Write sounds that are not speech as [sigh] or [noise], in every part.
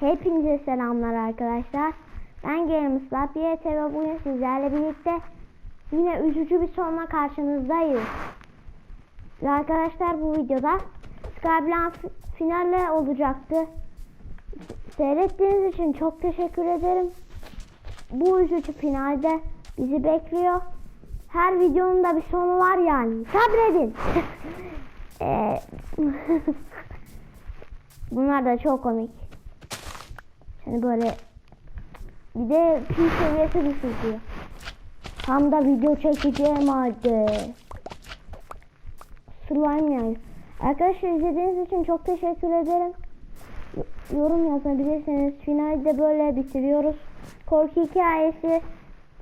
Hepinize selamlar arkadaşlar. Ben Games'la BT ve bugün sizlerle birlikte yine üzücü bir sonla karşınızdayız. Ve arkadaşlar bu videoda Skyblan finale olacaktı. Seyrettiğiniz için çok teşekkür ederim. Bu üzücü finalde bizi bekliyor. Her videonun da bir sonu var yani. Sabredin. Eee, [laughs] [laughs] Bunlar da çok komik. Yani böyle bir de pil seviyesi düşürüyor. Tam da video çekeceğim halde. Slime yani. Arkadaşlar izlediğiniz için çok teşekkür ederim. Y- Yorum yazabilirsiniz. Finalde böyle bitiriyoruz. Korku hikayesi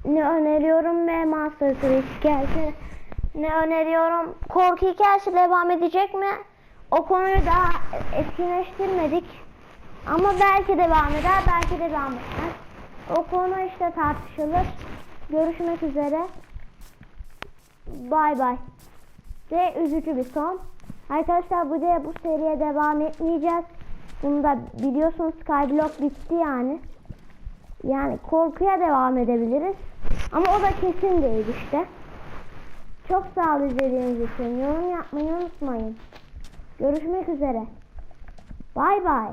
ne öneriyorum ve Master Switch hikayesi ne öneriyorum. Korku hikayesi devam edecek mi? O konuyu daha etkinleştirmedik. Ama belki devam eder, belki devam etmez. O konu işte tartışılır. Görüşmek üzere. Bay bay. Ve üzücü bir son. Arkadaşlar bu de bu seriye devam etmeyeceğiz. Bunu da biliyorsunuz Skyblock bitti yani. Yani korkuya devam edebiliriz. Ama o da kesin değil işte. Çok sağ olun izlediğiniz için. Yorum yapmayı unutmayın. Görüşmek üzere. Bay bay.